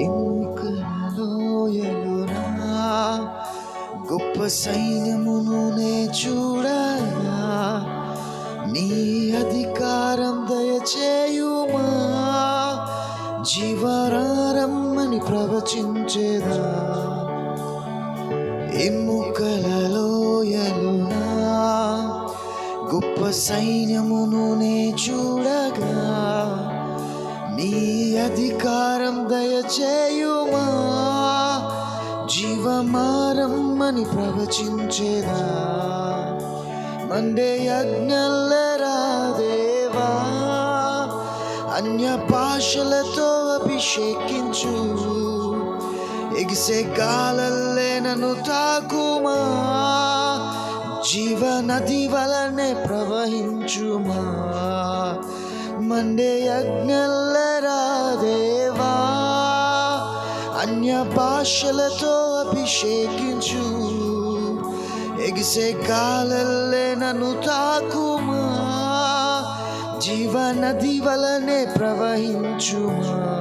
ఎముకలలోయలునా గొప్ప సైన్యమును నే చూడగా నీ అధికారం దయచేయుమా? జీవరారమ్మని ప్రవచించేదా? ఎముకలలోయలునా గొప్ప సైన్యమును నే చూడ నీ అధికారం దయచేయుమా. జీవమారమ్మని ప్రవచించేదా. మండే యజ్ఞల్లరా దేవా. అన్య భాషలతో అభిషేకించు. ఎగిసే గాలల్లే నన్ను తాకుమా. జీవనది వలనే ప్రవహించుమా. మండే యజ్ఞల్లరా అన్య భాషలతో అభిషేకించు. ఎగిసే కాలల్లే నన్ను తాకుమా జీవ నది వలనే ప్రవహించుమా.